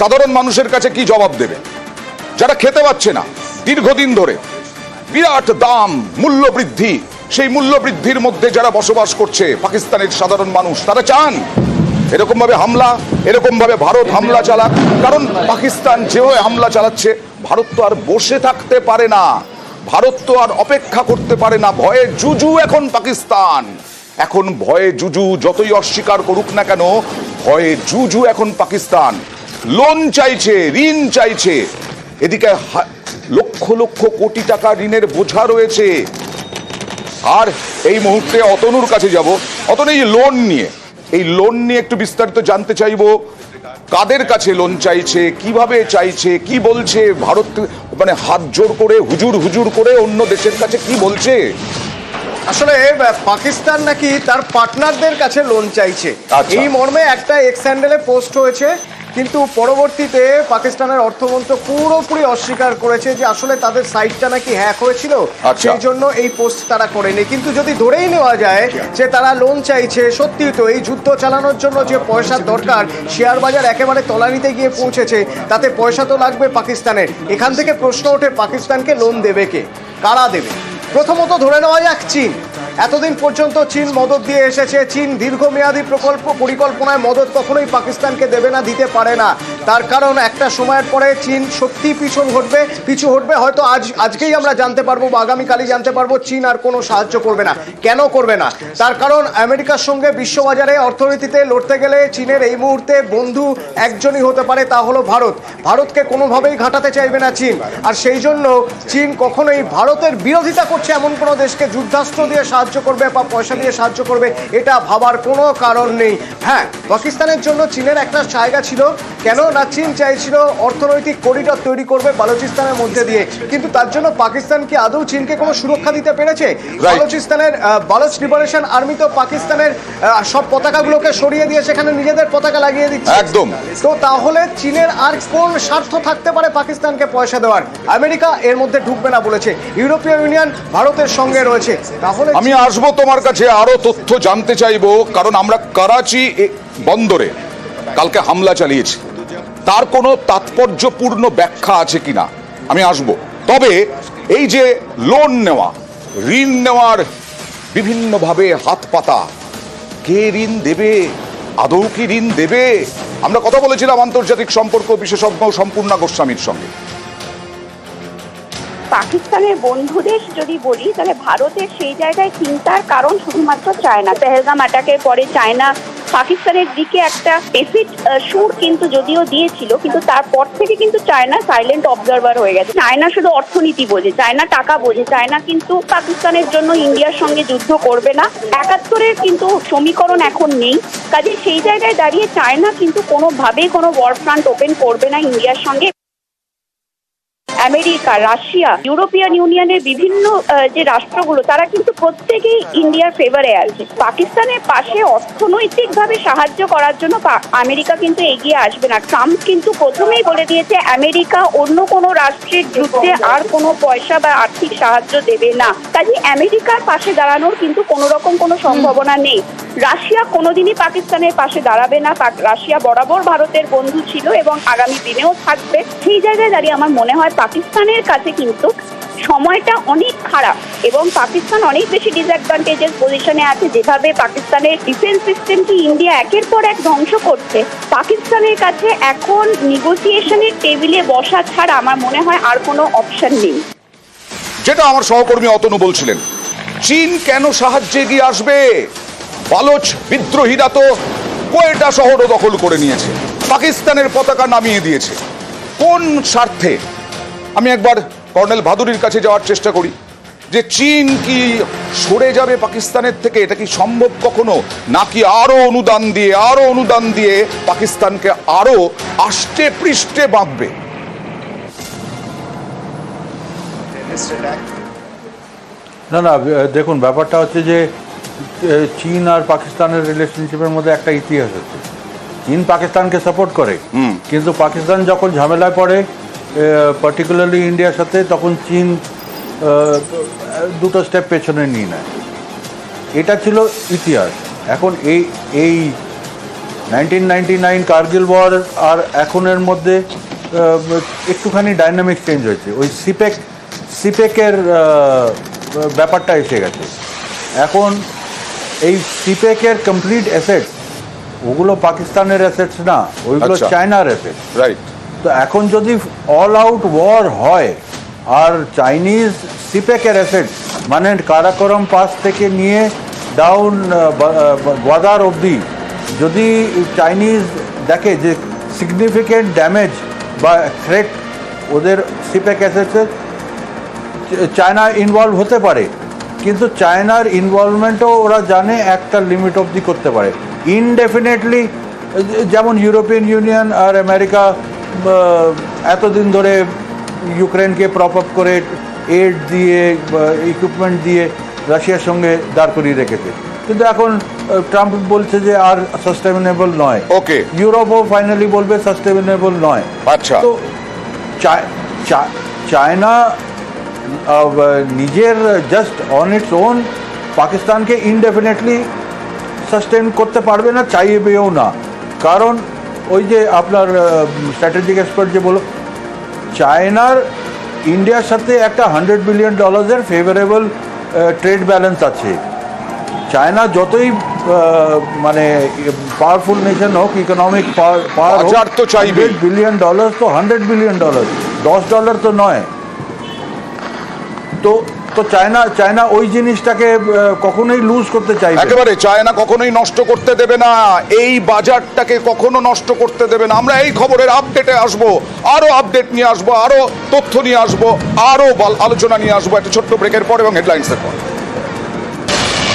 সাধারণ মানুষের কাছে কি জবাব দেবে? যারা খেতে পাচ্ছে না, দীর্ঘদিন ধরে বিরাট দাম, মূল্য বৃদ্ধি, সেই মূল্য বৃদ্ধির মধ্যে যারা বসবাস করছে, পাকিস্তানের সাধারণ মানুষ, তারা চান এরকম ভাবে হামলা এরকম ভাবে ভারত হামলা চালাক। কারণ পাকিস্তান যেভাবে হামলা চালাচ্ছে, ভারত তো আর বসে থাকতে পারে না। ভারত তো আর অপেক্ষা করতে পারে না। ভয়ে জুজু এখন পাকিস্তান। এখন ভয়ে জুজু যতই অস্বীকার করুক না কেন, ভয়ে জুজু এখন পাকিস্তান। লোন চাইছে ঋণ চাইছে। এদিকে লক্ষ লক্ষ কোটি টাকা ঋণের বোঝা রয়েছে। আর এই মুহূর্তে অতনুর কাছে যাব। অতনু এই লোন নিয়ে। এই লোন নিয়ে একটু বিস্তারিত জানতে চাইব। কাদের কাছে লোন চাইছে কীভাবে চাইছে কি বলছে? ভারত মানে হাত জোর করে হুজুর হুজুর করে অন্য দেশের কাছে কি বলছে? আসলে পাকিস্তান নাকি তার পার্টনারদের কাছে লোন চাইছে। আচ্ছা। এই মর্মে একটা এক্স হ্যান্ডেলে পোস্ট হয়েছে। কিন্তু পরবর্তীতে পাকিস্তানের অর্থমন্ত্রক পুরোপুরি অস্বীকার করেছে যে আসলে তাদের সাইটটা নাকি হ্যাক হয়েছিল। আচ্ছা। সেই জন্য এই পোস্ট তারা করেনি। কিন্তু যদি ধরেই নেওয়া যায় যে তারা লোন চাইছে সত্যি তো এই যুদ্ধ চালানোর জন্য যে পয়সার দরকার শেয়ার বাজার একেবারে তলানিতে গিয়ে পৌঁছেছে তাতে পয়সা তো লাগবে পাকিস্তানের। এখান থেকে প্রশ্ন ওঠে পাকিস্তানকে লোন দেবে কে? কারা দেবে? প্রথমত ধরে নেওয়া যাক চীন। এতদিন পর্যন্ত চীন মদত দিয়ে এসেছে। চীন দীর্ঘমেয়াদী প্রকল্প পরিকল্পনায় মদত কখনোই পাকিস্তানকে দেবে না, দিতে পারে না। তার কারণ একটা সময়ের পরে চীন সত্যি পিছন ঘটবে পিছু হটবে, হয়তো আজ, আজকেই আমরা জানতে পারব বা আগামীকালই জানতে পারব চীন আর কোনো সাহায্য করবে না। কেন করবে না? তার কারণ আমেরিকার সঙ্গে বিশ্ববাজারে অর্থনীতিতে লড়তে গেলে চীনের এই মুহূর্তে বন্ধু একজনই হতে পারে, তা হলো ভারত। ভারতকে কোনোভাবেই ঘাটাতে চাইবে না চীন। আর সেই জন্য চীন কখনোই ভারতের বিরোধিতা করছে এমন কোনো দেশকে যুদ্ধাস্ত্র দিয়ে সাহায্য করবে বা পয়সা দিয়ে সাহায্য করবে, এটা ভাবার কোনো কারণ নেই। হ্যাঁ পাকিস্তানের জন্য চীনের একটা জায়গা ছিল। কেন? না চীন চাইছিল অর্থনৈতিক করিডর তৈরি করবে বালুচিস্তানের মধ্যে দিয়ে। কিন্তু তার জন্য পাকিস্তান কি আদৌ চীনকে কোনো সুরক্ষা দিতে পেরেছে? বালুচিস্তানের বালুচ লিবারেশন আর্মি তো পাকিস্তানের সব পতাকাগুলোকে সরিয়ে দিয়ে সেখানে নিজেদের পতাকা লাগিয়ে দিচ্ছে। একদম। তো তাহলে চীনের আর কোন স্বার্থ থাকতে পারে পাকিস্তানকে পয়সা দেওয়ার? আমেরিকা এর মধ্যে ঢুকবে না বলেছে। ইউরোপীয় ইউনিয়ন ভারতের সঙ্গে রয়েছে। তাহলে আমি আসব তোমার কাছে আরও তথ্য জানতে চাইব কারণ আমরা করাচি বন্দরে কালকে হামলা চালিয়েছি। তার কোনো তাৎপর্যপূর্ণ ব্যাখ্যা আছে কিনা? আমি আসব। তবে এই যে লোন নেওয়া, ঋণ নেওয়ার বিভিন্নভাবে হাত পাতা কে ঋণ দেবে? আদৌ কি ঋণ দেবে? আমরা কথা বলেছিলাম আন্তর্জাতিক সম্পর্ক বিশেষজ্ঞ সম্পূর্ণা গোস্বামীর সঙ্গে। পাকিস্তানের বন্ধু দেশ যদি বলি, তাহলে ভারতের সেই জায়গায় চিন্তার কারণ শুধুমাত্র চায়না। পেহেলগাম অ্যাটাকের পরে চায়না পাকিস্তানের দিকে একটা এসিড সুর কিন্তু যদিও দিয়েছিল, কিন্তু তারপর থেকে কিন্তু চায়না সাইলেন্ট অবজারভার হয়ে গেছে। চায়না শুধু অর্থনীতি বোঝে, চায়না টাকা বোঝে, চায়না কিন্তু পাকিস্তানের জন্য ইন্ডিয়ার সঙ্গে যুদ্ধ করবে না। একাত্তরের কিন্তু সমীকরণ এখন নেই। কাজে সেই জায়গায় দাঁড়িয়ে চায়না কিন্তু কোনোভাবেই কোনো ওয়ার ফ্রান্ট ওপেন করবে না ইন্ডিয়ার সঙ্গে। আমেরিকা, রাশিয়া, ইউরোপিয়ান ইউনিয়নের বিভিন্ন যে রাষ্ট্রগুলো, তারা কিন্তু প্রত্যেকেই ইন্ডিয়ার ফেভারে আছে। পাকিস্তানের পাশে অর্থনৈতিকভাবে সাহায্য করার জন্য আমেরিকা কিন্তু এগিয়ে আসবে না। ট্রাম্প কিন্তু প্রথমেই বলে দিয়েছে, আমেরিকা অন্য কোনো রাষ্ট্রের যুদ্ধে আর কোনো পয়সা বা আর্থিক সাহায্য দেবে না। কাজে আমেরিকার পাশে দাঁড়ানোর কিন্তু কোনো রকম কোনো সম্ভাবনা নেই। রাশিয়া কোনোদিনই পাকিস্তানের পাশে দাঁড়াবে না। রাশিয়া বরাবর ভারতের বন্ধু ছিল এবং আগামী দিনেও থাকবে। সেই জায়গায় দাঁড়িয়ে আমার মনে হয় পাকিস্তানের কাছে কিন্তু সময়টা অনেক খারাপ এবং পাকিস্তান অনেক বেশি ডিসঅ্যাডভান্টেজেস পজিশনে আছে। যেভাবে পাকিস্তানের ডিফেন্স সিস্টেমকে ইন্ডিয়া একের পর এক ধ্বংস করছে, পাকিস্তানের কাছে এখন নিগোসিয়েশনের টেবিলে বসা ছাড়া আমার মনে হয় আর কোনো অপশন নেই। যেটা আমার সহকর্মী অতনু বলছিলেন, চীন কেন সাহায্যে এগিয়ে আসবে? বালোচ বিদ্রোহীরা তো কোয়েটা শহরও দখল করে নিয়েছে, পাকিস্তানের পতাকা নামিয়ে দিয়েছে। কোন স্বার্থে আমি একবার কর্নেল ভাদুরীর কাছে যাওয়ার চেষ্টা করি। যে চীন কি সরে যাবে পাকিস্তানের থেকে এটা কি সম্ভব কখনো? নাকি আরও অনুদান দিয়ে আরও অনুদান দিয়ে পাকিস্তানকে আরও আষ্টে পৃষ্ঠে বাঁধবে? না না দেখুন ব্যাপারটা হচ্ছে যে চীন আর পাকিস্তানের রিলেশনশিপের মধ্যে একটা ইতিহাস আছে। চীন পাকিস্তানকে সাপোর্ট করে কিন্তু পাকিস্তান যখন ঝামেলায় পড়ে পার্টিকুলারলি ইন্ডিয়ার সাথে তখন চীন দুটো স্টেপ পেছনে নিয়ে নেয়। এটা ছিল ইতিহাস। এখন এই এই nineteen ninety nine Kargil war আর এখনের মধ্যে একটুখানি ডাইনামিক চেঞ্জ হয়েছে। ওই সিপেক সিপেকের ব্যাপারটা এসে গেছে। এখন এই সিপেকের কমপ্লিট অ্যাসেট ওগুলো পাকিস্তানের অ্যাসেটস না ওইগুলো আচ্ছা। চায়নার অ্যাসেট রাইট তো এখন যদি অল আউট ওয়ার হয়, আর চাইনিজ সিপেকের অ্যাসেট মানে কারাকরম পাস থেকে নিয়ে ডাউন গোয়াদার অবধি, যদি চাইনিজ দেখে যে সিগনিফিকেন্ট ড্যামেজ বা থ্রেট ওদের সিপেক অ্যাসেটসের চায়না ইনভলভ হতে পারে। কিন্তু চায়নার ইনভলভমেন্টও ওরা জানে একটা লিমিট অবধি করতে পারে। ইনডেফিনেটলি যেমন ইউরোপিয়ান ইউনিয়ন আর আমেরিকা এতদিন ধরে ইউক্রেনকে প্রপ আপ করে এড দিয়ে ইকুইপমেন্ট দিয়ে রাশিয়ার সঙ্গে দাঁড় করিয়ে রেখেছে কিন্তু এখন ট্রাম্প বলছে যে আর সাস্টেনেবল নয় Okay. ইউরোপও ফাইনালি বলবে সাস্টেনেবল নয় আচ্ছা। তো চায়না নিজের জাস্ট অন ইটস ওন পাকিস্তানকে ইনডেফিনেটলি সাস্টেন করতে পারবে না চাইবেও না কারণ ওই যে আপনার স্ট্র্যাটেজিক এক্সপার্ট যে বলো চায়নার ইন্ডিয়ার সাথে একটা হান্ড্রেড বিলিয়ন ডলার্সের ফেভারেবল ট্রেড ব্যালেন্স আছে চায়না যতই মানে পাওয়ারফুল নেশন হোক ইকোনমিক পাওয়ার তো চাইবেই। বিলিয়ন ডলার তো হান্ড্রেড বিলিয়ন ডলার দশ ডলার তো নয় তো তো চায়না চায়না ওই জিনিসটাকে কখনোই লুজ করতে চাই। একেবারে, চায়না কখনোই নষ্ট করতে দেবে না। এই বাজারটাকে কখনো নষ্ট করতে দেবে না। আমরা এই খবরের আপডেটে আসব আরও আপডেট নিয়ে আসব আরও তথ্য নিয়ে আসব আরও আলোচনা নিয়ে আসব। একটা ছোট্ট ব্রেকের পর এবং হেডলাইন্সের পর।